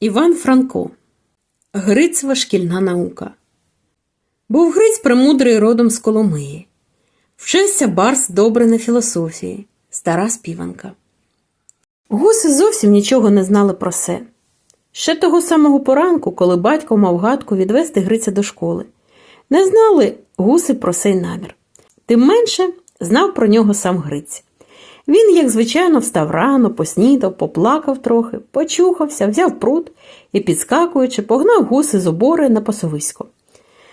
Іван Франко Грицьва шкільна наука. Був Гриць премудрий родом з Коломиї. Вчився барс добре на філософії, стара співанка. Гуси зовсім нічого не знали про це. Ще того самого поранку, коли батько мав гадку відвести Гриця до школи, не знали гуси про цей намір. Тим менше знав про нього сам Гриць. Він, як звичайно, встав рано, поснідав, поплакав трохи, почухався, взяв пруд і, підскакуючи, погнав гуси з обори на пасовисько.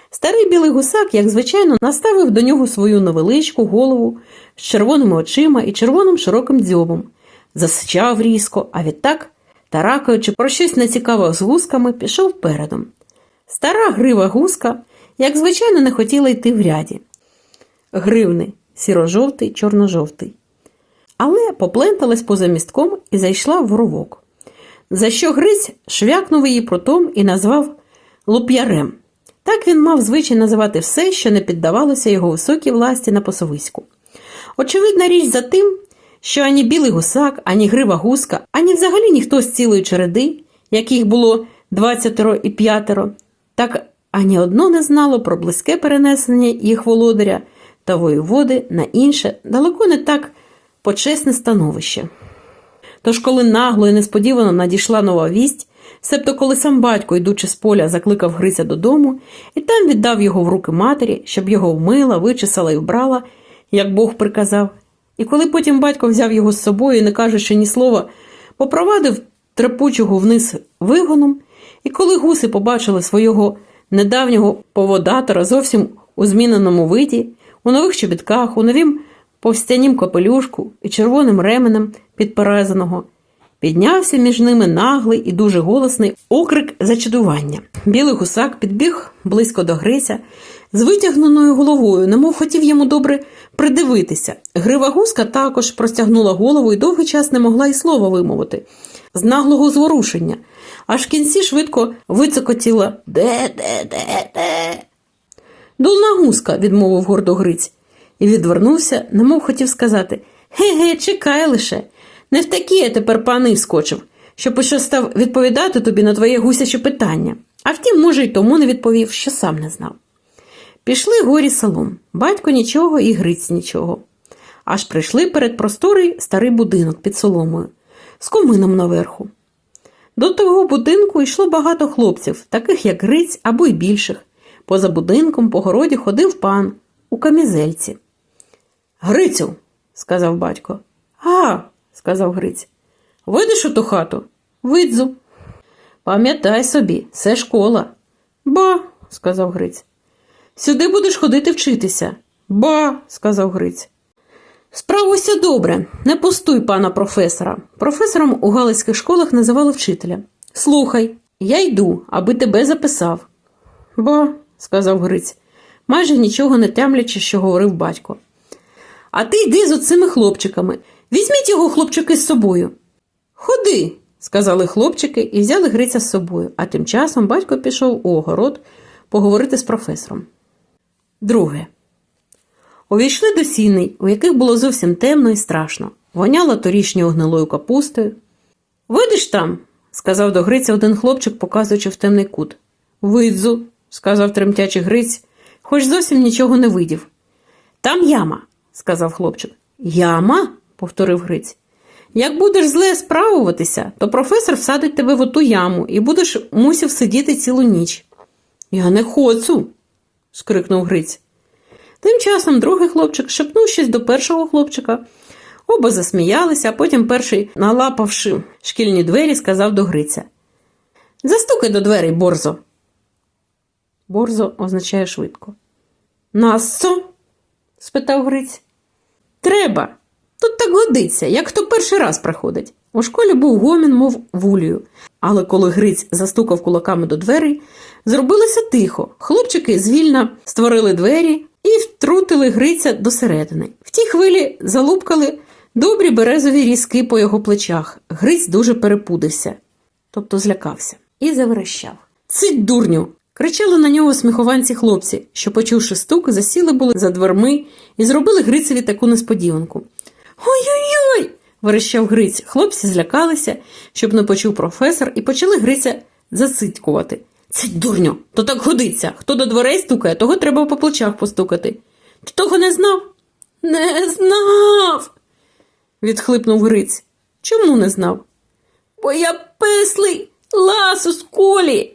Старий білий гусак, як звичайно, наставив до нього свою невеличку голову з червоними очима і червоним широким дзьобом, засичав різко, а відтак, таракаючи про щось нецікаве з гусками, пішов передом. Стара грива гуска, як звичайно, не хотіла йти в ряді. Гривни сіро-жовтий, чорно-жовтий. Але попленталась поза містком і зайшла в ровок. За що Гриць швякнув її протом і назвав луп'ярем. Так він мав звичай називати все, що не піддавалося його високій власті на пасовиську. Очевидна річ за тим, що ані білий гусак, ані грива гуска, ані взагалі ніхто з цілої череди, яких було двадцятеро і п'ятеро, так ані одно не знало про близьке перенесення їх володаря та воєводи на інше, далеко не так почесне становище. Тож, коли нагло і несподівано надійшла нова вість, себто коли сам батько, йдучи з поля, закликав Гриця додому, і там віддав його в руки матері, щоб його вмила, вичесала і вбрала, як Бог приказав. І коли потім батько взяв його з собою, не кажучи ні слова, попровадив трепучого вниз вигоном, і коли гуси побачили свого недавнього поводатора зовсім у зміненому виді, у нових чобітках, у новім повстянім капелюшку і червоним ременем підперезаного, піднявся між ними наглий і дуже голосний окрик зачудування. Білий гусак підбіг близько до Гриця з витягненою головою, немов хотів йому добре придивитися. Грива гуска також простягнула голову і довгий час не могла й слова вимовити з наглого зворушення, аж в кінці швидко вицокотіла де, де, де, де. Дулна гуска, відмовив гордо Гриць, і відвернувся, немов хотів сказати Ге-ге, чекай лише. Не в такі я тепер пани вскочив, що що став відповідати тобі на твоє гусяче питання. А втім, може, й тому не відповів, що сам не знав. Пішли горі селом, батько нічого і Гриць нічого. Аж прийшли перед просторий старий будинок під соломою, з комином наверху. До того будинку йшло багато хлопців, таких як Гриць або й більших. Поза будинком по городі ходив пан у камізельці. Грицю, сказав батько. А, сказав Гриць. Видиш ту хату? Видзу. Пам'ятай собі, це школа. Ба, сказав Гриць. Сюди будеш ходити вчитися. Ба, сказав Гриць. Справуйся добре, не пустуй пана професора. Професором у галицьких школах називали вчителя. Слухай, я йду, аби тебе записав. Ба, сказав Гриць, майже нічого не темлячи, що говорив батько. А ти йди з оцими хлопчиками. Візьміть його хлопчики з собою. Ходи, сказали хлопчики і взяли Гриця з собою, а тим часом батько пішов у огород поговорити з професором. Друге. Увійшли до сіней, у яких було зовсім темно і страшно. Воняло торішньою гнилою капустою. Видиш там, сказав до Гриця один хлопчик, показуючи в темний кут. Видзу, сказав тремтячий Гриць, хоч зовсім нічого не видів. Там яма, сказав хлопчик. Яма? повторив Гриць. Як будеш зле справуватися, то професор всадить тебе в оту яму і будеш мусів сидіти цілу ніч. Я не хочу, скрикнув Гриць. Тим часом другий хлопчик шепнув щось до першого хлопчика. Оба засміялися, а потім перший, налапавши шкільні двері, сказав до Гриця. Застукай до дверей, борзо. Борзо означає швидко. Нассо? Спитав Гриць. Треба. Тут так годиться, як хто перший раз приходить. У школі був гомін, мов вулію. Але коли Гриць застукав кулаками до дверей, зробилося тихо. Хлопчики звільно створили двері і втрутили Гриця досередини. В тій хвилі залупкали добрі березові різки по його плечах. Гриць дуже перепудився, тобто злякався, і заверещав. Цить, дурню! Кричали на нього сміхованці хлопці, що, почувши стук, засіли були за дверми і зробили Грицеві таку несподіванку. Ой-ой-ой! верещав Гриць. Хлопці злякалися, щоб не почув професор, і почали Гриця засидькувати. Це дурньо, то так годиться. Хто до дверей стукає, того треба по плечах постукати. Ти того не знав? Не знав. відхлипнув Гриць. Чому не знав? Бо я песлий лас у сколі.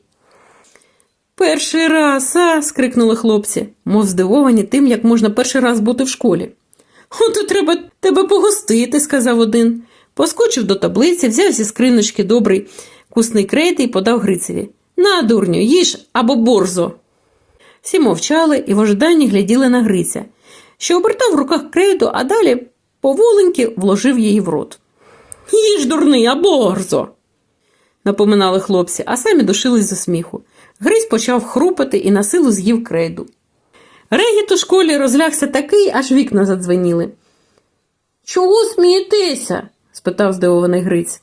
Перший раз, а. скрикнули хлопці, мов здивовані тим, як можна перший раз бути в школі. Ото треба тебе погостити, сказав один. Поскочив до таблиці, взяв зі скриночки добрий кусний крейт і подав Грицеві. На, дурню, їж або борзо. Всі мовчали і в ожиданні гляділи на Гриця, що обертав в руках крейду, а далі поволеньки вложив її в рот. Їж, дурний, а борзо. напоминали хлопці, а самі душились зі сміху. Гризь почав хрупати і на силу з'їв крейду. Регіт у школі розлягся такий, аж вікна задзвеніли. Чого смієтеся? спитав здивований Гриць.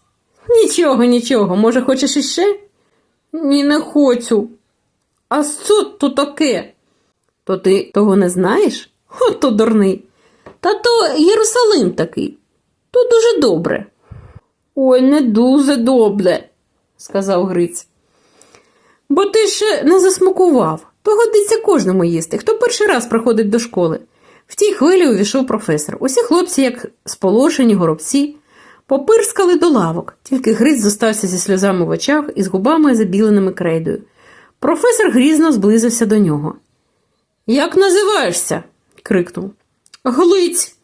Нічого, нічого, може, хочеш іще? Ні, не хочу. А що то таке? То ти того не знаєш? От то дурний. Та то Єрусалим такий. То дуже добре. Ой, не дуже добре, сказав Гриць. Бо ти ще не засмакував. То годиться кожному їсти, хто перший раз приходить до школи. В тій хвилі увійшов професор. Усі хлопці, як сполошені горобці, попирскали до лавок, тільки Гриць зостався зі сльозами в очах і з губами забіленими крейдою. Професор грізно зблизився до нього. Як називаєшся? крикнув. Глиць.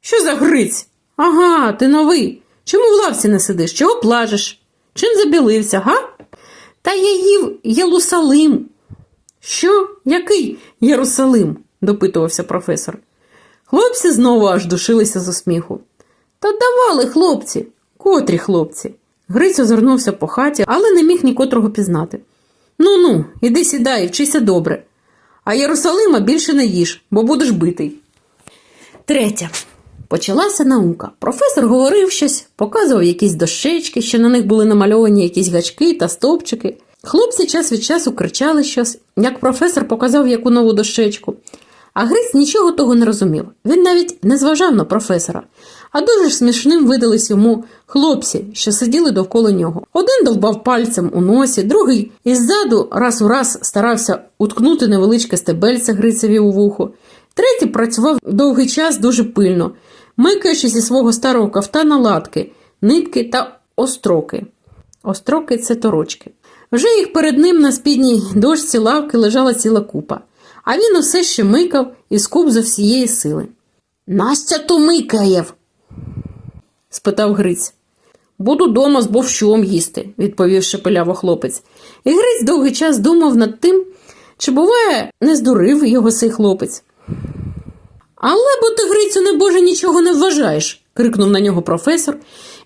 Що за Гриць? Ага, ти новий. Чому в лавці не сидиш? Чого плажеш? Чим забілився, га? Та я їв Єлусалим. Що? Який Єрусалим? допитувався професор. Хлопці знову аж душилися з сміху. Та давали хлопці. Котрі хлопці? Гриць озирнувся по хаті, але не міг нікотрого пізнати. Ну ну, іди сідай, вчися добре. А Єрусалима більше не їж, бо будеш битий. Третє. Почалася наука. Професор говорив щось, показував якісь дощечки, що на них були намальовані якісь гачки та стовпчики. Хлопці час від часу кричали щось, як професор показав яку нову дощечку. А Гриць нічого того не розумів. Він навіть не зважав на професора. А дуже ж смішним видались йому хлопці, що сиділи довкола нього. Один довбав пальцем у носі, другий іззаду раз у раз старався уткнути невеличке стебельце Грицеві у вухо. Третій працював довгий час дуже пильно, микаючи зі свого старого кафтана латки, нитки та остроки. Остроки це торочки. Вже їх перед ним на спідній дошці лавки лежала ціла купа, а він усе ще микав і скуп зо всієї сили. Настя то микаєв? спитав Гриць. Буду дома з бовщом їсти, відповів шепеляво хлопець. І Гриць довгий час думав над тим, чи буває, не здурив його цей хлопець. Але бо ти, Грицю, небоже, нічого не вважаєш, крикнув на нього професор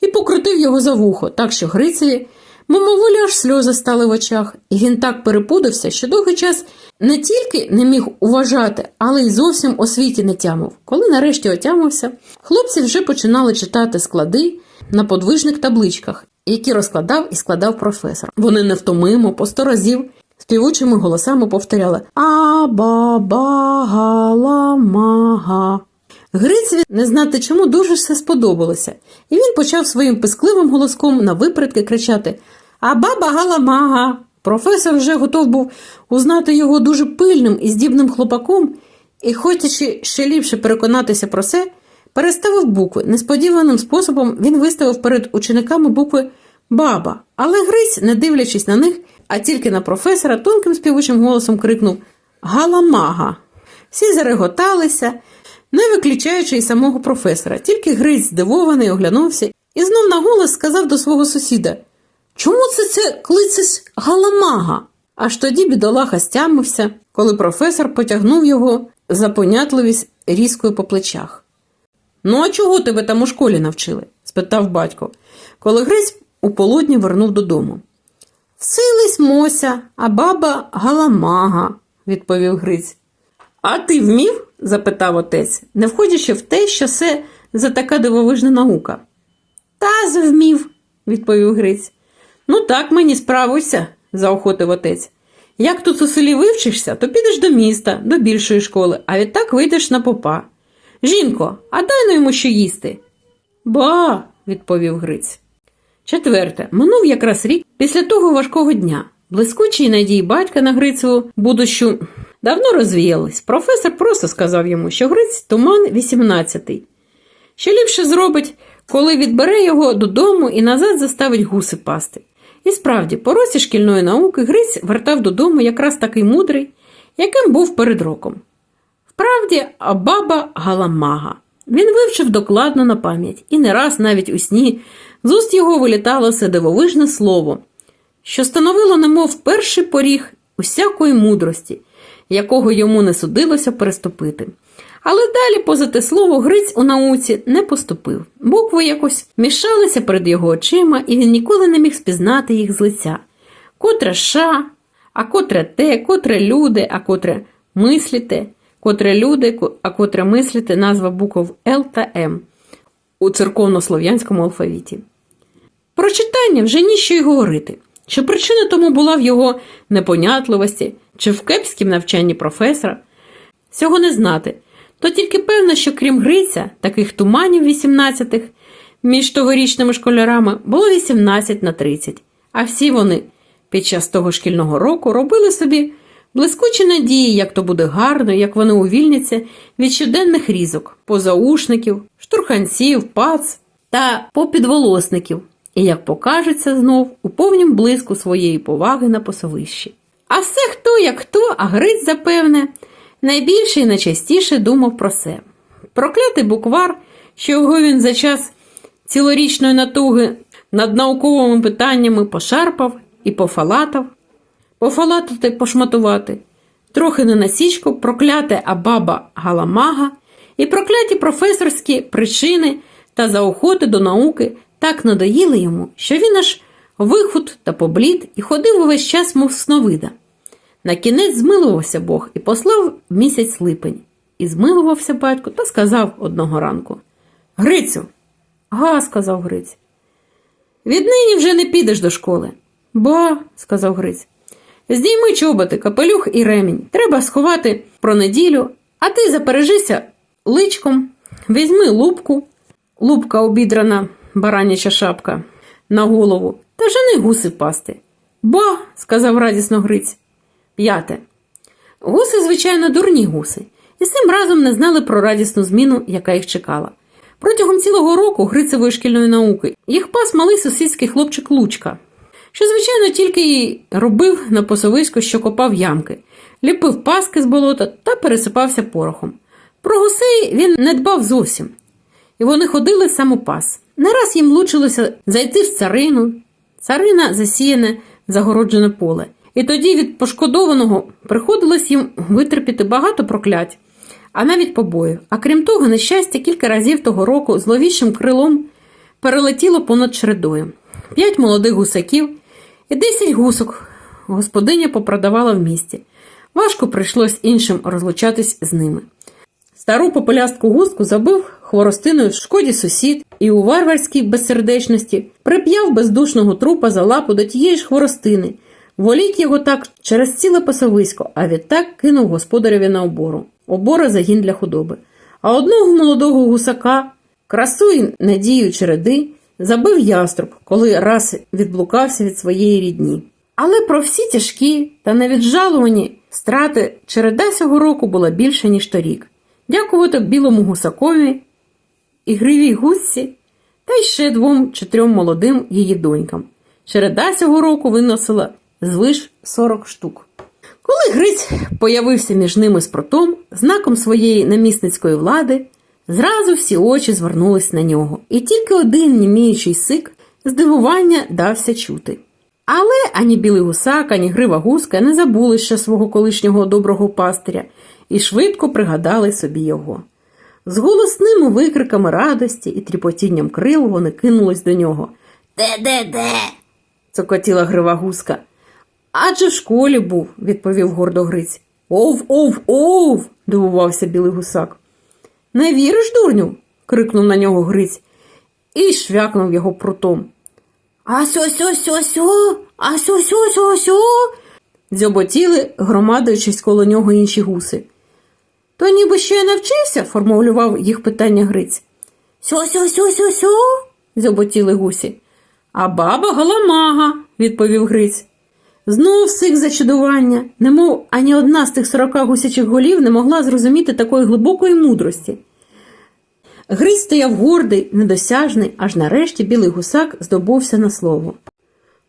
і покрутив його за вухо, так що Грицеві мимоволі аж сльози стали в очах, і він так перепудився, що довгий час не тільки не міг уважати, але й зовсім у світі не тямив. Коли нарешті отямився, хлопці вже починали читати склади на подвижних табличках, які розкладав і складав професор. Вони невтомимо по сто разів співучими голосами повторяли А-ба-ба-га-ла-ма-га. Грицеві не знати чому дуже все сподобалося, і він почав своїм пискливим голоском на випередки кричати А баба галамага. Професор вже готов був узнати його дуже пильним і здібним хлопаком, і, хочучи ще ліпше переконатися про це, переставив букви. Несподіваним способом він виставив перед учениками букви Баба, але Гриць, не дивлячись на них, а тільки на професора, тонким співучим голосом крикнув Галамага. Всі зареготалися, не виключаючи й самого професора. Тільки Гриць здивований оглянувся і знов на голос сказав до свого сусіда Чому це це клицесь галамага? Аж тоді бідолаха стямився, коли професор потягнув його за понятливість різкою по плечах. Ну, а чого тебе там у школі навчили? спитав батько, коли Гриць у полудні вернув додому. Всились Мося, а баба галамага, відповів Гриць. А ти вмів? запитав отець, не входячи в те, що це за така дивовижна наука. Та звмів, відповів Гриць. Ну так мені справуйся, заохотив отець. Як тут у селі вивчишся, то підеш до міста, до більшої школи, а відтак вийдеш на попа. Жінко, а дай ну йому що їсти. Ба, відповів Гриць. Четверте. Минув якраз рік після того важкого дня. Блискучі надії батька на Грицеву будущу давно розвіялись. Професор просто сказав йому, що Гриць туман 18-й. Що ліпше зробить, коли відбере його додому і назад заставить гуси пасти. І справді, по році шкільної науки Гриць вертав додому якраз такий мудрий, яким був перед роком. Вправді, а баба галамага. Він вивчив докладно на пам'ять, і не раз навіть у сні з уст його вилітало це дивовижне слово, що становило немов перший поріг усякої мудрості, якого йому не судилося переступити. Але далі, поза те слово, Гриць у науці не поступив. Букви якось мішалися перед його очима, і він ніколи не міг спізнати їх з лиця. Котре ша, а котре те, котре люди, а котре мисліте, котре люди, а котре мисліте назва букв Л та М у церковнослов'янському алфавіті. Про читання вже ніщо й говорити. Чи причина тому була в його непонятливості, чи в кепськім навчанні професора, цього не знати. То тільки певно, що крім Гриця, таких туманів 18-х між тогорічними школярами було 18 на 30, а всі вони під час того шкільного року робили собі блискучі надії, як то буде гарно, як вони увільняться від щоденних різок, позаушників, штурханців, пац та попідволосників, і як покажеться знов у повнім блиску своєї поваги на посовищі. А все хто як хто, а Гриць, запевне, найбільше і найчастіше думав про це. Проклятий буквар, що його він за час цілорічної натуги над науковими питаннями пошарпав і пофалатав, пофалатати, пошматувати, трохи не насічку, прокляте абаба галамага і прокляті професорські причини та заохоти до науки так надоїли йому, що він аж вихуд та поблід і ходив увесь час, мов сновида. На кінець змилувався Бог і послав місяць липень. І змилувався батько та сказав одного ранку Грицю. Га, сказав Гриць. Віднині вже не підеш до школи. Ба, сказав Гриць. Здійми чоботи, капелюх і ремінь. Треба сховати про неділю, а ти запережися личком, візьми лупку, лупка обідрана, бараняча шапка, на голову, та жени гуси пасти. Ба, сказав радісно Гриць. П'яте. Гуси, звичайно, дурні гуси, і з цим разом не знали про радісну зміну, яка їх чекала. Протягом цілого року Грицевої шкільної науки їх пас малий сусідський хлопчик Лучка, що, звичайно, тільки й робив на посовиську, що копав ямки, ліпив паски з болота та пересипався порохом. Про гусей він не дбав зовсім, і вони ходили самопас. Не раз їм лучилося зайти в царину, царина засіяне загороджене поле. І тоді від пошкодованого приходилось їм витерпіти багато проклять, а навіть побоїв. А крім того, нещастя кілька разів того року зловіщим крилом перелетіло понад чередою. П'ять молодих гусаків і десять гусок господиня попродавала в місті. Важко прийшлось іншим розлучатись з ними. Стару попелястку густку забив хворостиною в шкоді сусід і у варварській безсердечності прип'яв бездушного трупа за лапу до тієї ж хворостини, волік його так через ціле пасовисько, а відтак кинув господареві на обору. Обора загін для худоби. А одного молодого гусака, красу й надію череди, забив яструб, коли раз відблукався від своєї рідні. Але про всі тяжкі та невіджалувані страти череда цього року була більше, ніж торік. Дякувати білому гусакові, ігривій гусці та ще двом чи трьом молодим її донькам. Череда цього року виносила звиш 40 штук. Коли Гриць появився між ними з протом, знаком своєї намісницької влади, зразу всі очі звернулись на нього, і тільки один німіючий сик здивування дався чути. Але ані білий гусак, ані грива гуска не забули ще свого колишнього доброго пастиря і швидко пригадали собі його. З голосними викриками радості і тріпотінням крил вони кинулись до нього. Де, де, де? цокотіла грива гуска. Адже в школі був, відповів гордо Гриць. Ов, ов, ов. дивувався білий гусак. Не віриш, дурню? крикнув на нього Гриць і швякнув його прутом. А сьо сьо сьо сьо, а сьо сьо сьо сьо. дзьоботіли, громадуючись коло нього інші гуси. То ніби ще й навчився, формулював їх питання Гриць. Сьо-сьо-сьо-сьо-сьо, зьоботіли гусі. А баба галамага, відповів Гриць. Знов сик зачудування, немов ані одна з тих сорока гусячих голів не могла зрозуміти такої глибокої мудрості. Гриць стояв гордий, недосяжний, аж нарешті білий гусак здобувся на слово.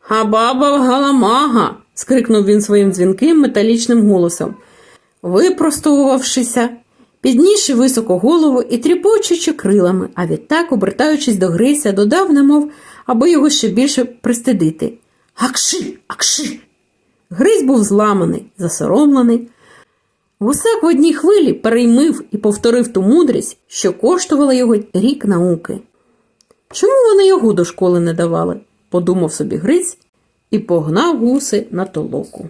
А баба галамага. скрикнув він своїм дзвінким металічним голосом. Випростовувавшися, піднісши високо голову і тріпочучи крилами, а відтак, обертаючись до Гриця, додав, немов, аби його ще більше пристидити. Акши, акши. Гризь був зламаний, засоромлений. Гусак в одній хвилі переймив і повторив ту мудрість, що коштувала його рік науки. Чому вони його до школи не давали? подумав собі Гриць і погнав гуси на толоку.